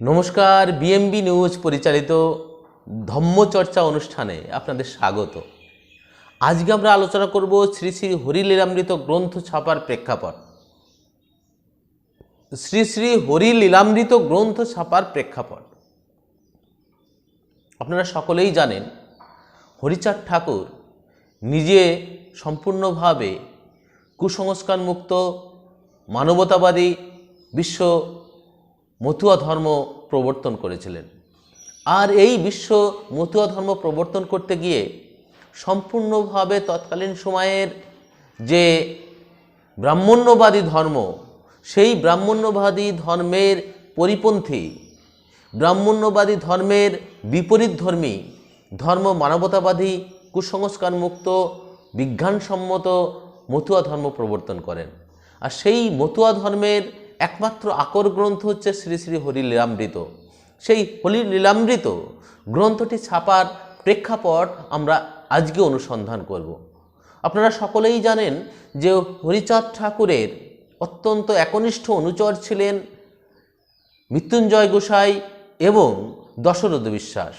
নমস্কার বিএমবি নিউজ পরিচালিত ধম্মচর্চা অনুষ্ঠানে আপনাদের স্বাগত। আজকে আমরা আলোচনা করব শ্রী শ্রী হরিলীলামৃত গ্রন্থ ছাপার প্রেক্ষাপট। শ্রী শ্রী হরিলীলামৃত গ্রন্থ ছাপার প্রেক্ষাপট। আপনারা সকলেই জানেন, হরিচাঁদ ঠাকুর নিজে সম্পূর্ণভাবে কুসংস্কার মুক্ত মানবতাবাদী, বিশ্ব মতুয়া ধর্ম প্রবর্তন করেছিলেন। আর এই বিশ্ব মতুয়া ধর্ম প্রবর্তন করতে গিয়ে সম্পূর্ণভাবে তৎকালীন সময়ের যে ব্রাহ্মণ্যবাদী ধর্ম, সেই ব্রাহ্মণ্যবাদী ধর্মের পরিপন্থী, ব্রাহ্মণ্যবাদী ধর্মের বিপরীত ধর্মী ধর্ম মানবতাবাদী কুসংস্কার মুক্ত বিজ্ঞানসম্মত মতুয়া ধর্ম প্রবর্তন করেন। আর সেই মতুয়া ধর্মের একমাত্র আকর গ্রন্থ হচ্ছে শ্রী শ্রী হরি লীলামৃত সেই হরি লীলামৃত গ্রন্থটি ছাপার প্রেক্ষাপট আমরা আজকে অনুসন্ধান করব। আপনারা সকলেই জানেন যে হরিচাঁদ ঠাকুরের অত্যন্ত একনিষ্ঠ অনুচর ছিলেন মৃত্যুঞ্জয় গোসাই এবং দশরথ বিশ্বাস।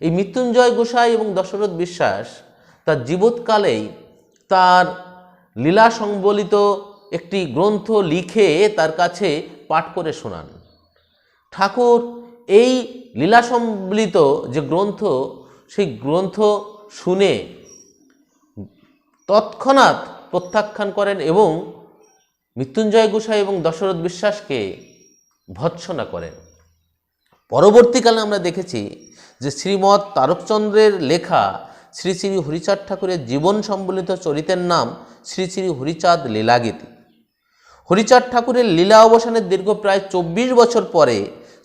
এই মৃত্যুঞ্জয় গোসাই এবং দশরথ বিশ্বাস তার জীবৎকালেই তার লীলা সংবলিত একটি গ্রন্থ লিখে তার কাছে পাঠ করে শোনান। ঠাকুর, এই লীলা সম্বলিত যে গ্রন্থ, সেই গ্রন্থ শুনে তৎক্ষণাৎ প্রত্যাখ্যান করেন এবং মৃত্যুঞ্জয় গোসাই এবং দশরথ বিশ্বাসকে ভৎসনা করেন। পরবর্তীকালে আমরা দেখেছি যে শ্রীমৎ তারকচন্দ্রের লেখা শ্রী শ্রী হরিচাঁদ ঠাকুরের জীবন সম্বলিত চরিতের নাম শ্রী শ্রী হরিচাঁদ লীলাগীতি। হরিচাঁদ ঠাকুরের লীলা অবসানের দীর্ঘ প্রায় চব্বিশ বছর পরে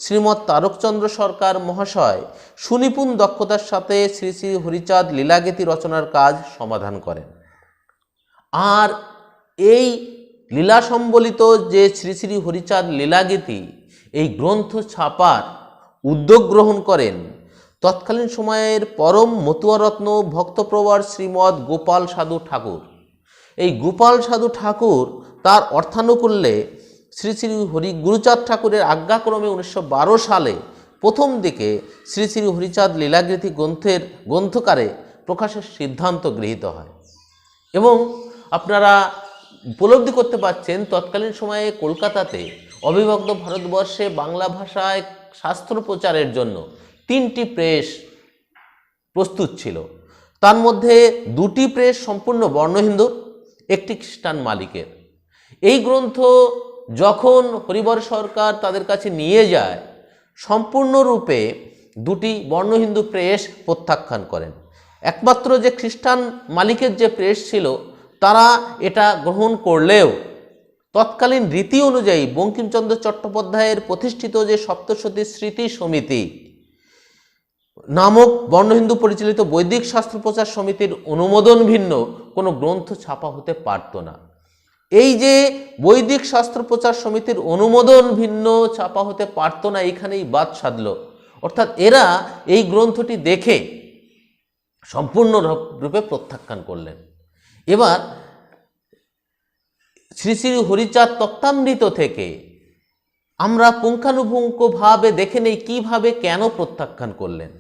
শ্রীমৎ তারকচন্দ্র সরকার মহাশয় সুনিপুণ দক্ষতার সাথে শ্রী শ্রী হরিচাঁদ লীলাগীতি রচনার কাজ সমাধান করেন। আর এই লীলা সম্বলিত যে শ্রী শ্রী হরিচাঁদ লীলাগীতি, এই গ্রন্থ ছাপার উদ্যোগ গ্রহণ করেন, তৎকালীন সময়ের পরম মতুয়ারত্ন ভক্তপ্রবর শ্রীমৎ গোপাল সাধু ঠাকুর। এই গোপাল সাধু ঠাকুর তার অর্থানুকূল্যে শ্রী শ্রী হরি গুরুচাঁদ ঠাকুরের আজ্ঞাক্রমে উনিশশো বারো সালে প্রথম দিকে শ্রী শ্রী হরিচাঁদ লীলাগীতি গ্রন্থের গ্রন্থকারে প্রকাশের সিদ্ধান্ত গৃহীত হয়। এবং আপনারা উপলব্ধি করতে পারছেন তৎকালীন সময়ে কলকাতাতে অবিভক্ত ভারতবর্ষে বাংলা ভাষায় শাস্ত্র প্রচারের জন্য তিনটি প্রেস প্রস্তুত ছিল। তার মধ্যে দুটি প্রেস সম্পূর্ণ বর্ণহিন্দুর, একটি খ্রিস্টান মালিকের। এই গ্রন্থ যখন হরিবর সরকার তাদের কাছে নিয়ে যায়, সম্পূর্ণরূপে দুটি বর্ণহিন্দু প্রেস প্রত্যাখ্যান করেন। একমাত্র যে খ্রিস্টান মালিকের যে প্রেস ছিল, তারা এটা গ্রহণ করলেও তৎকালীন রীতি অনুযায়ী বঙ্কিমচন্দ্র চট্টোপাধ্যায়ের প্রতিষ্ঠিত যে সপ্তশতী স্মৃতি সমিতি নামক বর্ণহিন্দু পরিচালিত বৈদিক শাস্ত্র প্রচার সমিতির অনুমোদন ভিন্ন কোনো গ্রন্থ ছাপা হতে পারত না। এই যে বৈদিক শাস্ত্র প্রচার সমিতির অনুমোদন ভিন্ন ছাপা হতে পারত না এখানেই বাদ সাধল। অর্থাৎ এরা এই গ্রন্থটি দেখে সম্পূর্ণ রূপে প্রত্যাখ্যান করলেন। এবার শ্রী শ্রী হরিচাঁদ তত্ত্বামৃত থেকে আমরা পুঙ্খানুপুঙ্খভাবে দেখে নেই কীভাবে কেন প্রত্যাখ্যান করলেন।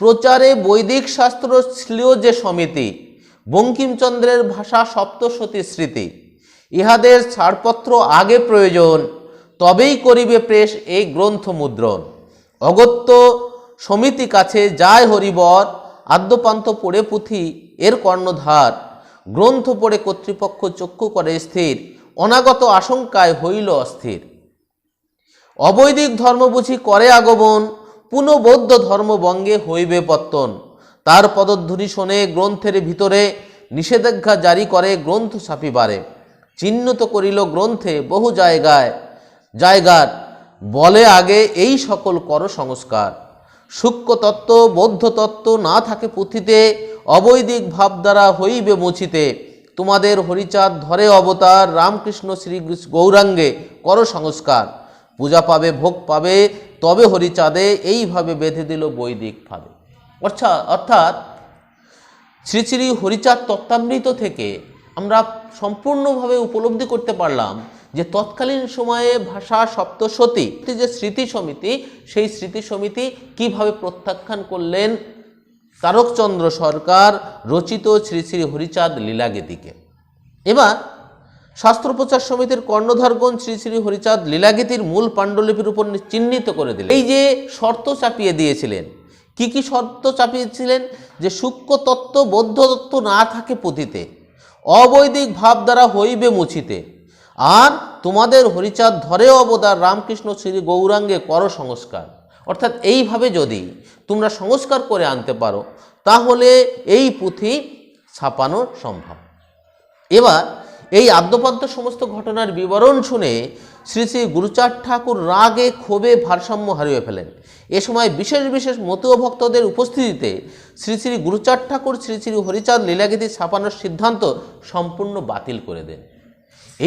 প্রচারে বৈদিক শাস্ত্র ছিল যে সমিতি, বঙ্কিমচন্দ্রের ভাষা সপ্তশতী স্মৃতি। ইহাদের ছাড়পত্র আগে প্রয়োজন, তবেই করিবে প্রেস এই গ্রন্থ মুদ্রণ অগত্য সমিতি কাছে যায় হরিবর, আদ্যপান্ত পড়ে পুঁথি, এর কর্ণধার। গ্রন্থ পড়ে কর্তৃপক্ষ চক্ষু করে স্থির, অনাগত আশঙ্কায় হইল অস্থির। অবৈদিক ধর্ম বুঝি করে আগমন, পুনঃবৌদ্ধ ধর্মবঙ্গে হইবে পত্তন। তার পদধ্বনি শোনে, গ্রন্থের ভিতরে নিষেধাজ্ঞা জারি করে, গ্রন্থ ছাপিবারে। চিহ্নিত করিল গ্রন্থে বহু জায়গায়। জায়গার বলে আগে এই সকল কর সংস্কার। সূক্ষ্ম তত্ত্ব বৌদ্ধ তত্ত্ব না থাকে পুঁথিতে, অবৈদিক ভাব দ্বারা হইবে মুছিতে। তোমাদের হরিচাঁদ ধরে অবতার রামকৃষ্ণ শ্রী গৌরাঙ্গে কর সংস্কার। পূজা পাবে, ভোগ পাবে, তবে হরিচাঁদে এইভাবে বেঁধে দিল বৈদিক ভাবে। অর্থাৎ অর্থাৎ, শ্রী শ্রী হরিচাঁদ তত্ত্বামৃত থেকে আমরা সম্পূর্ণভাবে উপলব্ধি করতে পারলাম যে তৎকালীন সময়ে ভাষা সপ্তসতী যে স্মৃতি সমিতি, সেই স্মৃতি সমিতি কীভাবে প্রত্যাখ্যান করলেন তারকচন্দ্র সরকার রচিত শ্রী শ্রী হরিচাঁদ লীলাগীতিকে। এবার শাস্ত্রপ্রচার সমিতির কর্ণধারগণ শ্রী শ্রী হরিচাঁদ লীলাগীতির মূল পাণ্ডুলিপির উপর চিহ্নিত করে দিলেন। এই যে শর্ত চাপিয়ে দিয়েছিলেন, কি কি শর্ত চাপিয়েছিলেন? যে সূক্ষ্ম তত্ত্ব বৌদ্ধ তত্ত্ব না থাকে পুঁথিতে অবৈদিক ভাব দ্বারা হইবে মুছিতে। আর তোমাদের হরিচাঁদ ধরে অবদার রামকৃষ্ণ শ্রী গৌরাঙ্গে কর সংস্কার। অর্থাৎ এইভাবে যদি তোমরা সংস্কার করে আনতে পারো, তাহলে এই পুঁথি ছাপানো সম্ভব। এবার এই আদ্যপাদ্য সমস্ত ঘটনার বিবরণ শুনে শ্রী শ্রী গুরুচাঁদ ঠাকুর রাগে ক্ষোভে ভারসাম্য হারিয়ে ফেলেন। এ সময় বিশেষ বিশেষ মতুয় ভক্তদের উপস্থিতিতে শ্রী শ্রী গুরুচাঁদ ঠাকুর শ্রী শ্রী হরিচাঁদ লীলাগীতি ছাপানোর সিদ্ধান্ত সম্পূর্ণ বাতিল করে দেন।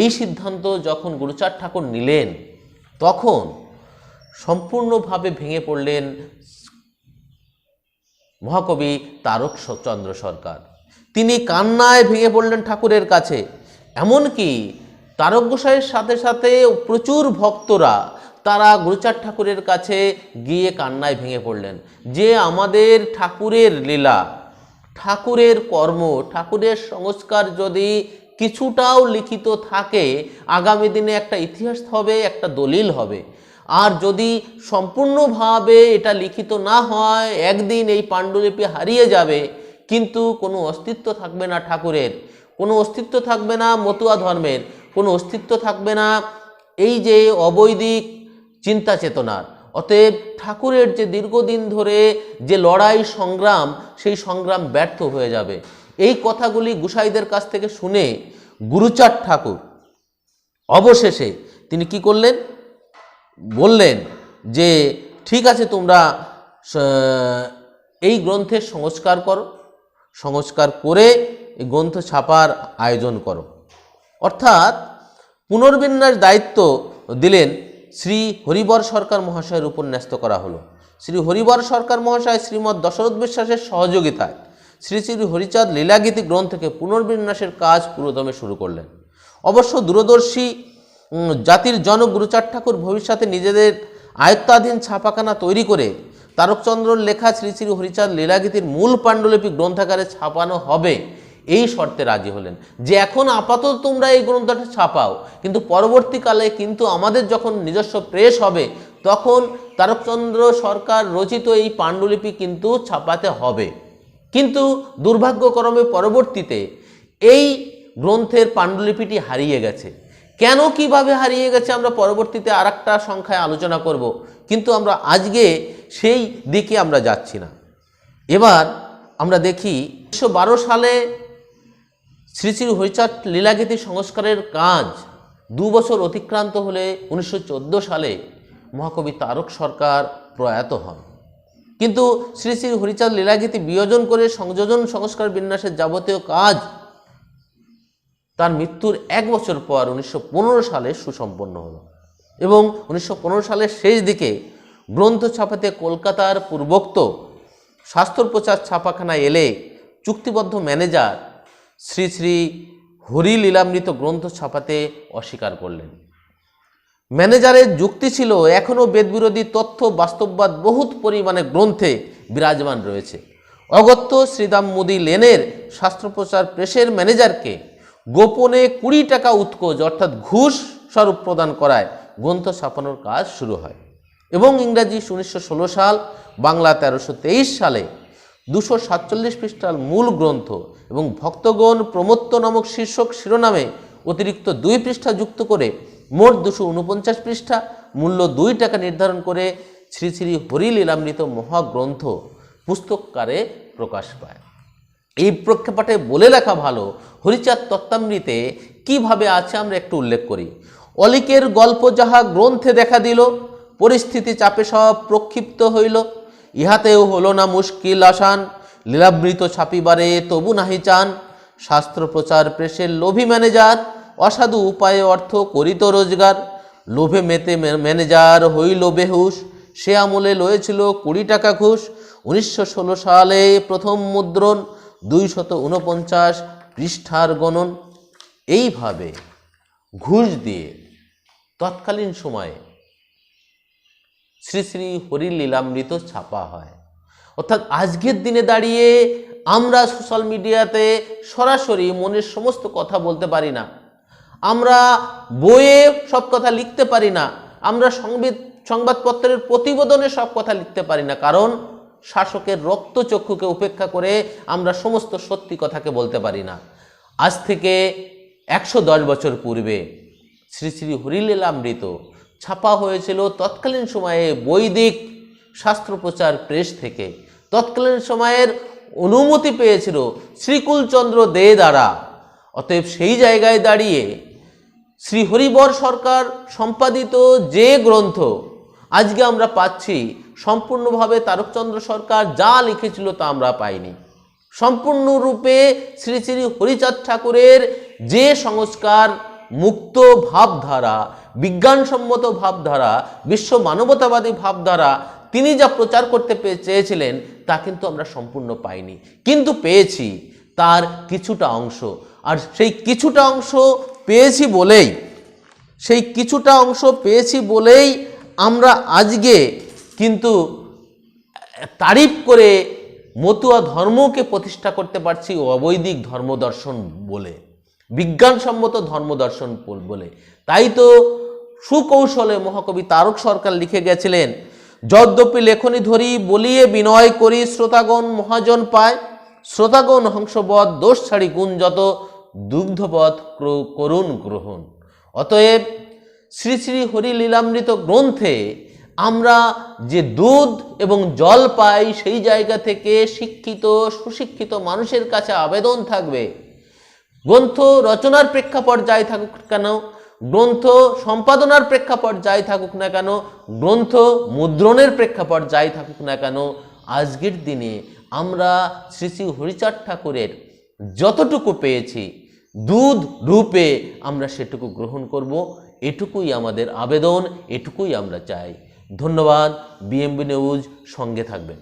এই সিদ্ধান্ত যখন গুরুচাঁদ ঠাকুর নিলেন, তখন সম্পূর্ণভাবে ভেঙে পড়লেন মহাকবি তারক চন্দ্র সরকার। তিনি কান্নায় ভেঙে পড়লেন ঠাকুরের কাছে। এমনকি তারক গোসাইয়ের সাথে সাথে প্রচুর ভক্তরা তারা গুরুচাঁদ ঠাকুরের কাছে গিয়ে কান্নায় ভেঙে পড়লেন। যে আমাদের ঠাকুরের লীলা, ঠাকুরের কর্ম, ঠাকুরের সংস্কার যদি কিছুটাও লিখিত থাকে, আগামী দিনে একটা ইতিহাস হবে, একটা দলিল হবে। আর যদি সম্পূর্ণভাবে এটা লিখিত না হয়, একদিন এই পাণ্ডুলিপি হারিয়ে যাবে, কিন্তু কোনো অস্তিত্ব থাকবে না ঠাকুরের, কোনো অস্তিত্ব থাকবে না মতুয়া ধর্মের। কোনো অস্তিত্ব থাকবে না। এই যে অবৈদিক চিন্তা চেতনার, অতএব ঠাকুরের যে দীর্ঘদিন ধরে যে লড়াই সংগ্রাম, সেই সংগ্রাম ব্যর্থ হয়ে যাবে। এই কথাগুলি গুসাইদের কাছ থেকে শুনে গুরুচাঁদ ঠাকুর অবশেষে তিনি কি করলেন? বললেন যে, ঠিক আছে তোমরা এই গ্রন্থের সংস্কার করো। সংস্কার করে এই গ্রন্থ ছাপার আয়োজন করো। অর্থাৎ পুনর্বিন্যাস দায়িত্ব দিলেন শ্রী হরিবর সরকার মহাশয়ের উপর ন্যস্ত করা হলো। শ্রী হরিবর সরকার মহাশয় শ্রীমৎ দশরথ বিশ্বাসের সহযোগিতায় শ্রী শ্রী হরিচাঁদ লীলাগীতি গ্রন্থকে পুনর্বিন্যাসের কাজ পুরোদমে শুরু করলেন। অবশ্য দূরদর্শী জাতির জনক গুরুচাঁদ ঠাকুর ভবিষ্যতে নিজেদের আয়ত্তাধীন ছাপাখানা তৈরি করে তারকচন্দ্রর লেখা শ্রী শ্রী হরিচাঁদ লীলাগীতির মূল পাণ্ডুলিপি গ্রন্থাগারে ছাপানো হবে এই শর্তে রাজি হলেন যে এখন আপাতত তোমরা এই গ্রন্থটা ছাপাও। কিন্তু পরবর্তীকালে কিন্তু আমাদের যখন নিজস্ব প্রেস হবে, তখন তারকচন্দ্র সরকার রচিত এই পাণ্ডুলিপি কিন্তু ছাপাতে হবে। কিন্তু দুর্ভাগ্যক্রমে পরবর্তীতে এই গ্রন্থের পাণ্ডুলিপিটি হারিয়ে গেছে। কেন কীভাবে হারিয়ে গেছে আমরা পরবর্তীতে আর সংখ্যায় আলোচনা করব, কিন্তু আমরা আজকে সেই দিকে আমরা যাচ্ছি না। এবার আমরা দেখি, উনিশশো বারো সালে শ্রী শ্রী হরিচাঁদ লীলাগীতি সংস্কারের কাজ দু বছর অতিক্রান্ত হলে উনিশশো চোদ্দ সালে মহাকবি তারক সরকার প্রয়াত হন। কিন্তু শ্রী শ্রী হরিচাঁদ লীলাগীতি বিয়োজন করে সংযোজন সংস্কার বিন্যাসের যাবতীয় কাজ তার মৃত্যুর এক বছর পর উনিশশো পনেরো সালে সুসম্পন্ন হলো এবং উনিশশো পনেরো সালের শেষ দিকে গ্রন্থ ছাপাতে কলকাতার পূর্বোক্ত স্বাস্থ্যপ্রচার ছাপাখানায় এলে চুক্তিবদ্ধ ম্যানেজার শ্রী শ্রী হরি লীলামৃত গ্রন্থ ছাপাতে অস্বীকার করলেন। ম্যানেজারের যুক্তি ছিল, এখনও বেদবিরোধী তথ্য বাস্তববাদ বহুত পরিমাণে গ্রন্থে বিরাজমান রয়েছে। অগত্য শ্রীদাম মোদী লেনের শাস্ত্রপ্রচার প্রেসের ম্যানেজারকে গোপনে কুড়ি টাকা উৎকোচ, অর্থাৎ ঘুষ স্বরূপ প্রদান করায় গ্রন্থ ছাপানোর কাজ শুরু হয় এবং ইংরাজি উনিশশো ষোলো সাল, বাংলা তেরোশো সালে দুশো সাতচল্লিশ পৃষ্ঠার মূল গ্রন্থ এবং ভক্তগণ প্রমত্ত নামক শীর্ষক শিরোনামে অতিরিক্ত দুই পৃষ্ঠা যুক্ত করে মোট দুশো উনপঞ্চাশ পৃষ্ঠা, মূল্য দুই টাকা নির্ধারণ করে শ্রী শ্রী হরিলীলামৃত মহাগ্রন্থ পুস্তককারে প্রকাশ পায়। এই প্রেক্ষাপটে বলে রাখা ভালো, হরিচাঁদ তত্ত্বামৃতে কীভাবে আছে আমরা একটু উল্লেখ করি। অলিকের গল্প যাহা গ্রন্থে দেখা দিল, পরিস্থিতি চাপে সব প্রক্ষিপ্ত হইল। ইহাতেও হলো না মুশকিল আসান লীলাবৃত ছাপিবারে তবু নাহি চান। শাস্ত্র প্রচার প্রেসের লোভী ম্যানেজার, অসাধু উপায়ে অর্থ করিত রোজগার। লোভে মেতে ম্যানেজার হইল বেহুশ, সে আমলে লয়েছিল কুড়ি টাকা ঘুষ। উনিশশো ষোলো সালে প্রথম মুদ্রণ, দুইশত উনপঞ্চাশ পৃষ্ঠার গণন। এইভাবে ঘুষ দিয়ে তৎকালীন সময়ে শ্রী শ্রী হরি লীলামৃত ছাপা হয়। অর্থাৎ আজকের দিনে দাঁড়িয়ে আমরা সোশ্যাল মিডিয়াতে সরাসরি মনের সমস্ত কথা বলতে পারি না। আমরা বইয়ে সব কথা লিখতে পারি না। আমরা সংবিদ, সংবাদপত্রের প্রতিবেদনে সব কথা লিখতে পারি না। কারণ শাসকের রক্তচক্ষুকে উপেক্ষা করে আমরা সমস্ত সত্যি কথাকে বলতে পারি না। আজ থেকে একশো দশ বছর পূর্বে শ্রী শ্রী হরিলীলামৃত ছাপা হয়েছিল তৎকালীন সময়ে বৈদিক শাস্ত্রপ্রচার প্রেস থেকে। তৎকালীন সময়ের অনুমতি পেয়েছিল শ্রীকুলচন্দ্র দে দ্বারা। অতএব সেই জায়গায় দাঁড়িয়ে শ্রী হরিবর সরকার সম্পাদিত যে গ্রন্থ আজকে আমরা পাচ্ছি, সম্পূর্ণভাবে তারকচন্দ্র সরকার যা লিখেছিল তা আমরা পাইনি। সম্পূর্ণরূপে শ্রী শ্রী হরিচাঁদ ঠাকুরের যে সংস্কার মুক্ত ভাবধারা, বিজ্ঞানসম্মত ভাবধারা, বিশ্ব মানবতাবাদী ভাবধারা তিনি যা প্রচার করতে চেয়েছিলেন, তা কিন্তু আমরা সম্পূর্ণ পাইনি। কিন্তু পেয়েছি তার কিছুটা অংশ। আর সেই কিছুটা অংশ পেয়েছি বলেই, সেই কিছুটা অংশ পেয়েছি বলেই আমরা আজকে কিন্তু তারিফ করে মতুয়া ধর্মকে প্রতিষ্ঠা করতে পারছি অবৈদিক ধর্মদর্শন বলে, বিজ্ঞানসম্মত ধর্মদর্শন বলে। তাই তো সুকৌশলে মহাকবি তারক সরকার লিখে গেছিলেন যদ্যপি লেখনী ধরি বলিয়ে বিনয় করি, শ্রোতাগণ মহাজন পায়। শ্রোতাগণ হংসবধ, দোষ ছাড়ি গুণ যত, দুগ্ধবধ ক্র- করুণ গ্রহণ। অতএব শ্রী শ্রী হরি লীলামৃত গ্রন্থে আমরা যে দুধ এবং জল পাই, সেই জায়গা থেকে শিক্ষিত, সুশিক্ষিত মানুষের কাছে আবেদন থাকবে। গ্রন্থ রচনার প্রেক্ষাপট যাই থাকুক কেন গ্রন্থ সম্পাদনার প্রেক্ষাপট যাই থাকুক না কেন, গ্রন্থ মুদ্রণের প্রেক্ষাপট যাই থাকুক না কেন, আজকের দিনে আমরা শ্রী শ্রী হরিচাঁদ ঠাকুরের যতটুকু পেয়েছি, দুধ রূপে আমরা সেটুকু গ্রহণ করব, এটুকুই আমাদের আবেদন, এটুকুই আমরা চাই। ধন্যবাদ, বিএমবি নিউজ সঙ্গে থাকবেন।